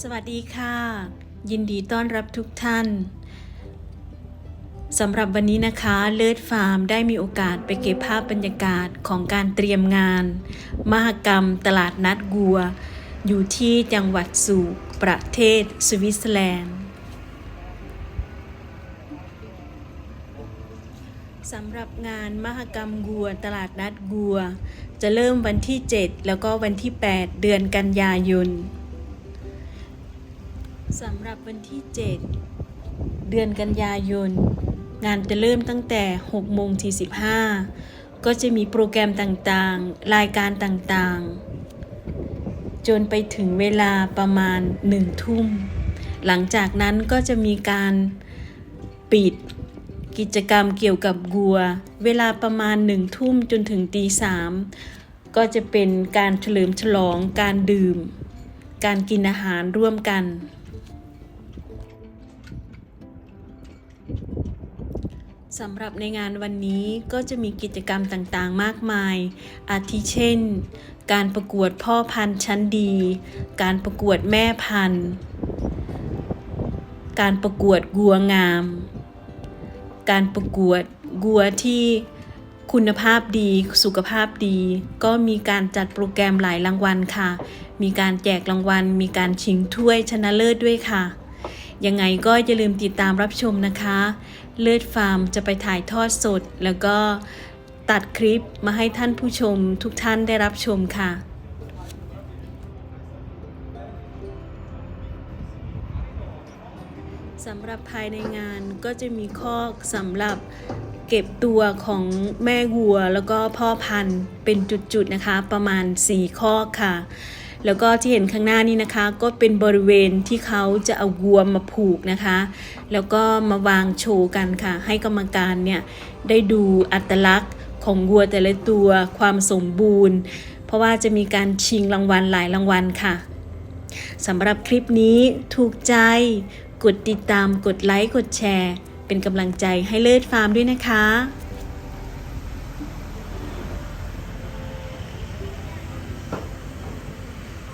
สวัสดีค่ะ ยินดีต้อนรับทุกท่านสำหรับวันนี้นะคะเลิศฟาร์มได้มีโอกาสไปเก็บภาพบรรยากาศของการเตรียมงาน มหกรรมตลาดนัดกัว อยู่ที่จังหวัดสูกประเทศสวิตเซอร์แลนด์ สำหรับงานมหกรรมวัวตลาดนัดวัว จะเริ่มวันที่ 7 แล้วก็วันที่ 8 เดือนกันยายนสำหรับวันที่ 7 เดือนกันยายน งานจะเริ่มตั้งแต่6โมง45 ก็จะมีโปรแกรมต่างๆ รายการต่างๆ จนไปถึงเวลาประมาณ 1 ทุ่ม หลังจากนั้นก็จะมีการปิด กิจกรรมเกี่ยวกับวัว เวลาประมาณ1ทุ่มจนถึงตีสามก็จะเป็นการเฉลิมฉลองการดื่ม การกินอาหารร่วมกัน สำหรับในงานวันนี้ก็จะมีกิจกรรมต่างๆ มากมาย อาทิเช่น การประกวดพ่อพันธุ์ชั้นดี การประกวดแม่พันธุ์ การประกวดกัวงาม การประกวดกัวที่คุณภาพดีสุขภาพดี ก็มีการจัดโปรแกรมหลายรางวัลค่ะ มีการแจกรางวัล มีการชิงถ้วยชนะเลิศด้วยค่ะ ยังไงก็อย่าลืมติดตามรับชมนะคะ เลิศฟาร์มจะไปถ่ายทอดสด แล้วก็ตัดคลิปมาให้ท่านผู้ชมทุกท่านได้รับชมค่ะ สำหรับภายในงานก็จะมีคอกสำหรับเก็บตัวของแม่วัว แล้วก็พ่อพันธุ์เป็นจุดๆนะคะ ประมาณ 4 คอกค่ะ แล้วก็ที่เห็นข้างหน้านี้นะคะ ก็เป็นบริเวณที่เขาจะเอาวัวมาผูกนะคะ แล้วก็มาวางโชว์กันค่ะ ให้กรรมการเนี่ยได้ดูอัตลักษณ์ของวัวแต่ละตัวความสมบูรณ์ เพราะว่าจะมีการชิงรางวัลหลายรางวัลค่ะสำหรับคลิปนี้ถูกใจ กดติดตาม กดไลค์ กดแชร์ เป็นกำลังใจให้เลิศฟาร์มด้วยนะคะ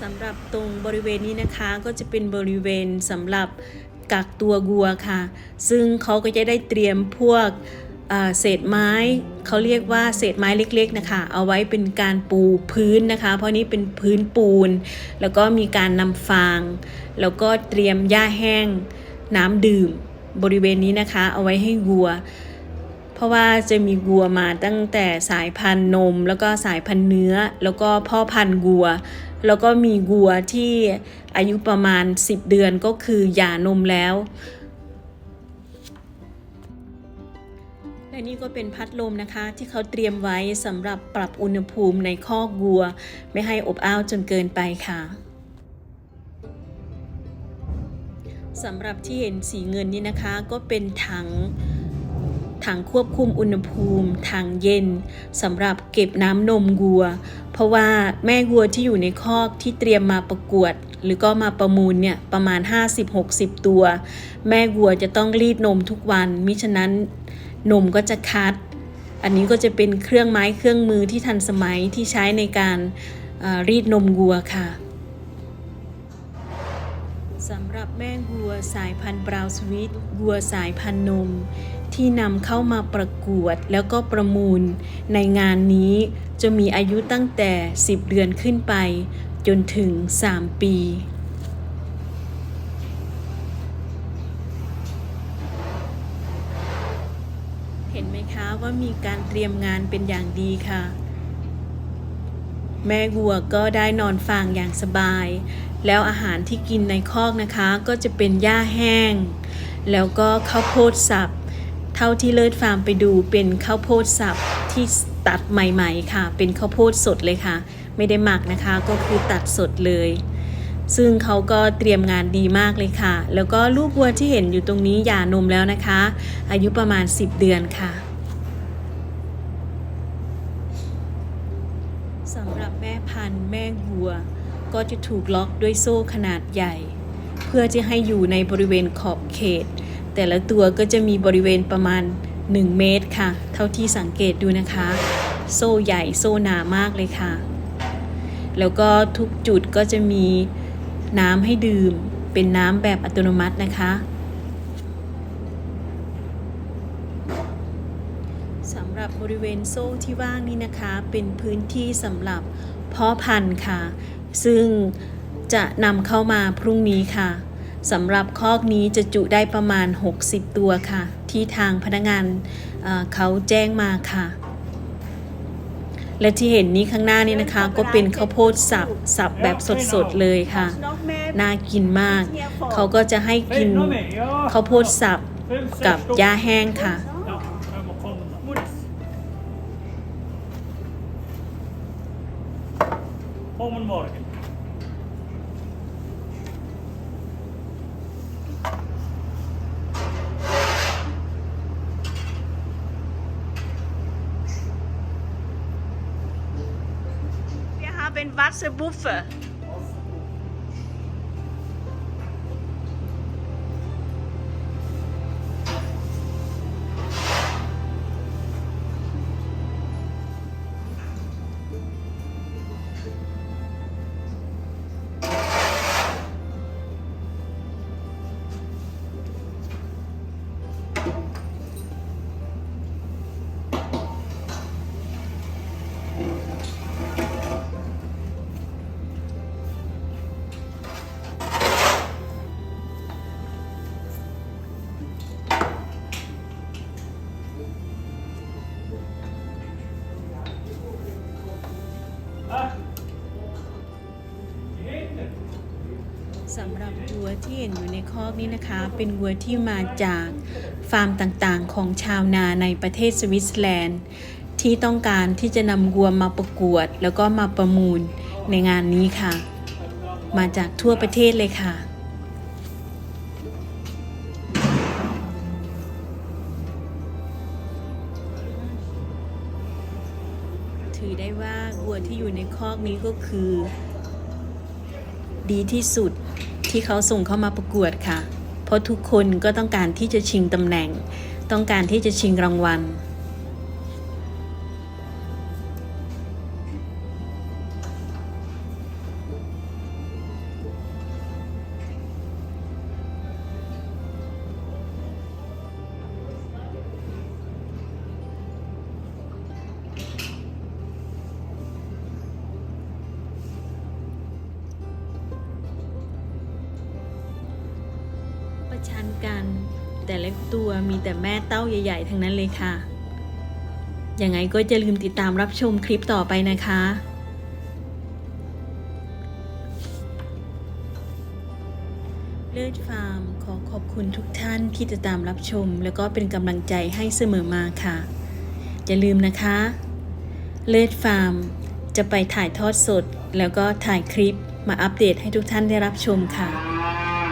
สำหรับตรงบริเวณนี้นะคะก็จะเป็นบริเวณสำหรับกักตัววัวค่ะ ซึ่งเขาก็จะได้เตรียมพวกเศษไม้ เขาเรียกว่าเศษไม้เล็กๆนะคะ เอาไว้เป็นการปูพื้นนะคะ เพราะนี้เป็นพื้นปูน แล้วก็มีการนำฟาง แล้วก็เตรียมหญ้าแห้ง น้ำดื่มบริเวณนี้นะคะ เอาไว้ให้วัว เพราะว่าจะมีวัวมาตั้งแต่สายพันธุ์นม แล้วก็สายพันธุ์เนื้อ แล้วก็พ่อพันธุ์วัว แล้วก็มีวัวที่อายุประมาณ 10 เดือนก็คือหย่านมแล้ว และนี่ก็เป็นพัดลมนะคะที่เขาเตรียมไว้สำหรับปรับอุณหภูมิในคอกวัว ไม่ให้อบอ้าวจนเกินไปค่ะสำหรับที่เห็นสีเงินนี่นะคะ ก็เป็นถังถังควบคุมอุณหภูมิถังเย็นสำหรับเก็บน้ำนมวัว เพราะว่าแม่วัวที่อยู่ในคอกที่เตรียมมาประกวด หรือก็มาประมูลเนี่ยประมาณ 50-60 ตัว แม่วัวจะต้องรีดนมทุกวันมิฉะนั้น นมก็จะคัด อันนี้ก็จะเป็นเครื่องไม้เครื่องมือที่ทันสมัยที่ใช้ในการรีดนมวัวค่ะสำหรับแม่วัวสายพันธุ์บราวสวิตวัวสายพันธุ์นม ที่นำเข้ามาประกวดแล้วก็ประมูล ในงานนี้จะมีอายุตั้งแต่ 10 เดือนขึ้นไป จนถึง 3 ปี เห็นไหมคะว่ามีการเตรียมงานเป็นอย่างดีค่ะ แม่วัวก็ได้นอนฟางอย่างสบาย แล้วอาหารที่กินในคอกนะคะก็จะเป็นหญ้าแห้ง แล้วก็ข้าวโพดสับ เท่าที่เลิศฟาร์มไปดูเป็นข้าวโพดสับที่ตัดใหม่ ๆ ค่ะ เป็นข้าวโพดสดเลยค่ะ ไม่ได้หมักนะคะก็คือตัดสดเลย ซึ่งเขาก็เตรียมงานดีมากเลยค่ะ แล้วก็ลูกวัวที่เห็นอยู่ตรงนี้หย่านมแล้วนะคะ อายุประมาณ 10 เดือนค่ะสำหรับแม่พันธุ์แม่วัว ก็จะถูกล็อกด้วยโซ่ขนาดใหญ่ เพื่อจะให้อยู่ในบริเวณขอบเขต แต่ละตัวก็จะมีบริเวณประมาณ 1 เมตรค่ะ เท่าที่สังเกตดูนะคะ โซ่ใหญ่โซ่หนามากเลยค่ะ แล้วก็ทุกจุดก็จะมี น้ำให้ดื่ม เป็นน้ำแบบอัตโนมัตินะคะสำหรับบริเวณโซ่ที่ว่างนี้นะคะ เป็นพื้นที่สำหรับเพาะพันธุ์ค่ะ ซึ่งจะนำเข้ามาพรุ่งนี้ค่ะสำหรับคอกนี้จะจุได้ประมาณ 60 ตัวค่ะ ที่ทางพนักงานเอ่อเขาแจ้งมาค่ะ และที่เห็นนี้ข้างหน้านี่นะคะ ก็เป็นข้าวโพดสับสับแบบสดๆเลยค่ะ น่ากินมาก เขาก็จะให้กินข้าวโพดสับกับหญ้าแห้งค่ะ ben wasse buffer. สำหรับวัวที่เห็นอยู่ในคอกนี้นะคะ เป็นวัวที่มาจากฟาร์มต่างๆ ของชาวนาในประเทศสวิตเซอร์แลนด์ ที่ต้องการที่จะนำวัวมาประกวด แล้วก็มาประมูลในงานนี้ค่ะ มาจากทั่วประเทศเลยค่ะถือได้ว่าวัวที่อยู่ในคอกนี้ก็คือ ดีที่สุด ที่เขาส่งเข้ามาประกวดค่ะ เพราะทุกคนก็ต้องการที่จะชิงตำแหน่ง ต้องการที่จะชิงรางวัล ชั้นกัน แต่เละตัวมีแต่แม่เต้าใหญ่ ๆ ทั้งนั้นเลยค่ะ ยังไงก็จะลืมติดตามรับชมคลิปต่อไปนะคะ เลิศฟาร์มขอขอบคุณทุกท่านที่ติดตามรับชม แล้วก็เป็นกำลังใจให้เสมอมาค่ะ อย่าลืมนะคะ เลิศฟาร์มจะไปถ่ายทอดสด แล้วก็ถ่ายคลิปมาอัปเดตให้ทุกท่านได้รับชมค่ะ